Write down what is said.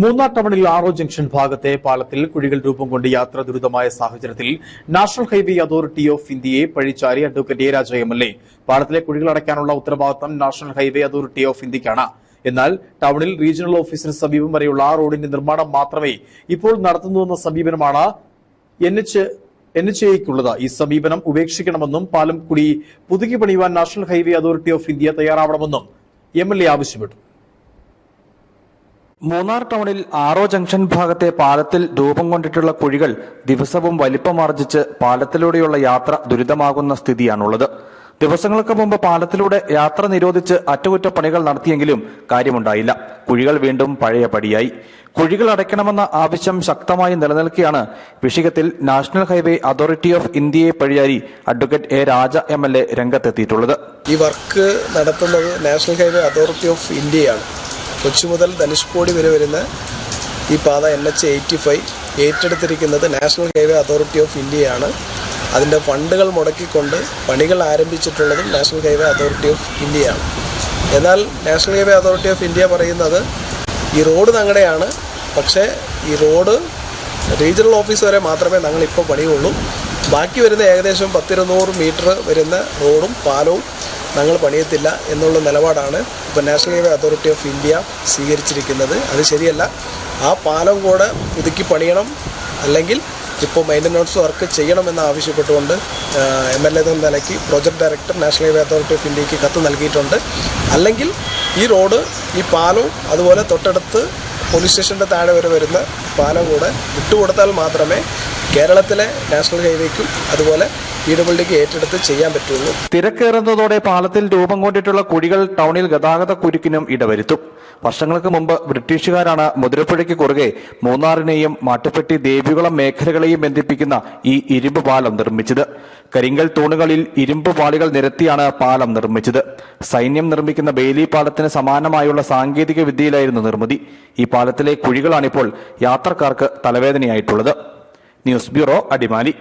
മൂന്നാർ ടൗണിൽ ആറോ ജംഗ്ഷൻ ഭാഗത്തെ പാലത്തിൽ കുഴികൾ രൂപം കൊണ്ട് യാത്ര ദുരിതമായ സാഹചര്യത്തിൽ നാഷണൽ ഹൈവേ അതോറിറ്റി ഓഫ് ഇന്ത്യയെ പഴിച്ചാരി advocate A Raja M L A പാലത്തിലെ കുഴികൾ അടയ്ക്കാനുള്ള ഉത്തരവാദിത്തം നാഷണൽ ഹൈവേ അതോറിറ്റി ഓഫ് ഇന്ത്യക്കാണ്. എന്നാൽ ടൗണിൽ റീജിയണൽ ഓഫീസിന് സമീപം വരെയുള്ള ആ റോഡിന്റെ നിർമ്മാണം മാത്രമേ ഇപ്പോൾ നടത്തുന്നുവെന്ന സമീപനമാണ് എൻ എച്ച് എൻ എച്ച് ഈ സമീപനം ഉപേക്ഷിക്കണമെന്നും പാലം കുടി പുതുക്കി പണിയുവാൻ national highway authority of India തയ്യാറാവണമെന്നും M L A ആവശ്യപ്പെട്ടു. മൂന്നാർ ടൗണിൽ ആറോ ജംഗ്ഷൻ ഭാഗത്തെ പാലത്തിൽ രൂപം കൊണ്ടിട്ടുള്ള കുഴികൾ ദിവസവും വലിപ്പമാർജിച്ച് പാലത്തിലൂടെയുള്ള യാത്ര ദുരിതമാകുന്ന സ്ഥിതിയാണുള്ളത്. ദിവസങ്ങൾക്ക് മുമ്പ് പാലത്തിലൂടെ യാത്ര നിരോധിച്ച് അറ്റകുറ്റപ്പണികൾ നടത്തിയെങ്കിലും കാര്യമുണ്ടായില്ല. കുഴികൾ വീണ്ടും പഴയ പടിയായി. കുഴികൾ അടയ്ക്കണമെന്ന ആവശ്യം ശക്തമായി നിലനിൽക്കെയാണ് വിഷയത്തിൽ നാഷണൽ ഹൈവേ അതോറിറ്റി ഓഫ് ഇന്ത്യയെ പഴിയാരി advocate A Raja M L A രംഗത്തെത്തിയിട്ടുള്ളത്. ഈ വർക്ക് നടത്തുന്നത് നാഷണൽ ഹൈവേ അതോറിറ്റി ഓഫ് ഇന്ത്യയാണ്. കൊച്ചി മുതൽ ധനുഷ്കോടി വരെ വരുന്ന ഈ പാത എൻ എച്ച് എയ്റ്റി ഫൈവ് ഏറ്റെടുത്തിരിക്കുന്നത് നാഷണൽ ഹൈവേ അതോറിറ്റി ഓഫ് ഇന്ത്യയാണ് അതിന്റെ ഫണ്ടുകൾ മുടക്കിക്കൊണ്ട് പണികൾ ആരംഭിച്ചിട്ടുള്ളതും നാഷണൽ ഹൈവേ അതോറിറ്റി ഓഫ് ഇന്ത്യയാണ് എന്നാൽ national highway authority of India പറയുന്നത് ഈ റോഡ് ഞങ്ങളുടെയാണ് പക്ഷേ ഈ റോഡ് റീജിയണൽ ഓഫീസ് വരെ മാത്രമേ ഞങ്ങൾ ഇപ്പോൾ പണിയുള്ളൂ. ബാക്കി വരുന്ന ഏകദേശം പത്തിരുന്നൂറ് മീറ്റർ വരുന്ന റോഡും പാലവും ഞങ്ങൾ പണിയത്തില്ല എന്നുള്ള നിലപാടാണ് ഇപ്പോൾ national highway authority of India സ്വീകരിച്ചിരിക്കുന്നത്. അത് ശരിയല്ല. ആ പാലം കൂടെ പുതുക്കി പണിയണം. അല്ലെങ്കിൽ ഇപ്പോൾ മെയിന്റനൻസ് വർക്ക് ചെയ്യണമെന്ന് ആവശ്യപ്പെട്ടുകൊണ്ട് എം എൽ എ എന്ന നിലയ്ക്ക് project director national highway authority of ഇന്ത്യയ്ക്ക് കത്ത് നൽകിയിട്ടുണ്ട്. അല്ലെങ്കിൽ ഈ റോഡ് ഈ പാലവും അതുപോലെ തൊട്ടടുത്ത് പോലീസ് സ്റ്റേഷന്റെ താഴെ വരെ വരുന്ന പാലം കൂടെ വിട്ടുകൊടുത്താൽ മാത്രമേ കേരളത്തിലെ നാഷണൽ ഹൈവേക്കും അതുപോലെ ഡിക്ക് ഏറ്റെടുത്ത് ചെയ്യാൻ പറ്റുള്ളൂ. തിരക്കേറുന്നതോടെ പാലത്തിൽ രൂപം കൊണ്ടിട്ടുള്ള കുഴികൾ ടൗണിൽ ഗതാഗത കുരുക്കിനും ഇടവരുത്തും. വർഷങ്ങൾക്ക് മുമ്പ് ബ്രിട്ടീഷുകാരാണ് മുതിരപ്പുഴയ്ക്ക് കുറുകെ മൂന്നാറിനെയും മാട്ടുപ്പെട്ടി ദേവികുളം മേഖലകളെയും ബന്ധിപ്പിക്കുന്ന ഈ ഇരുമ്പ് പാലം നിർമ്മിച്ചത്. കരിങ്കൽ തൂണുകളിൽ ഇരുമ്പ് പാളികൾ നിരത്തിയാണ് പാലം നിർമ്മിച്ചത്. സൈന്യം നിർമ്മിക്കുന്ന ബെയിലി പാലത്തിന് സമാനമായുള്ള സാങ്കേതിക വിദ്യയിലായിരുന്നു നിർമ്മിതി. ഈ പാലത്തിലെ കുഴികളാണിപ്പോൾ യാത്രക്കാർക്ക് തലവേദനയായിട്ടുള്ളത്. News bureau Adimali.